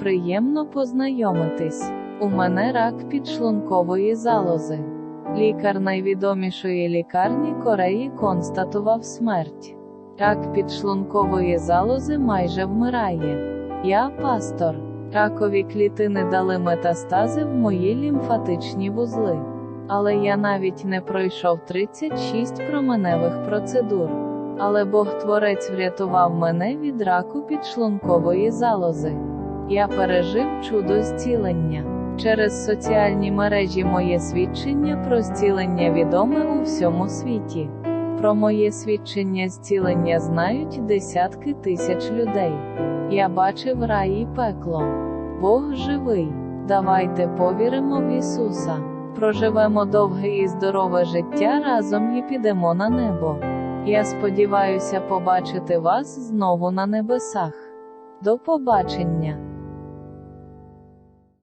приємно познайомитись. У мене рак підшлункової залози. Лікар найвідомішої лікарні Кореї констатував смерть. Рак підшлункової залози майже вмирає. Я пастор. Ракові клітини дали метастази в мої лімфатичні вузли. Але я навіть не пройшов 36 променевих процедур. Але Бог Творець врятував мене від раку підшлункової залози. Я пережив чудо зцілення. Через соціальні мережі моє свідчення про зцілення відоме у всьому світі. Про моє свідчення зцілення знають десятки тисяч людей. Я бачив рай і пекло. Бог живий. Давайте повіримо в Ісуса. Проживемо довге і здорове життя разом і підемо на небо. Я сподіваюся побачити вас знову на небесах. До побачення!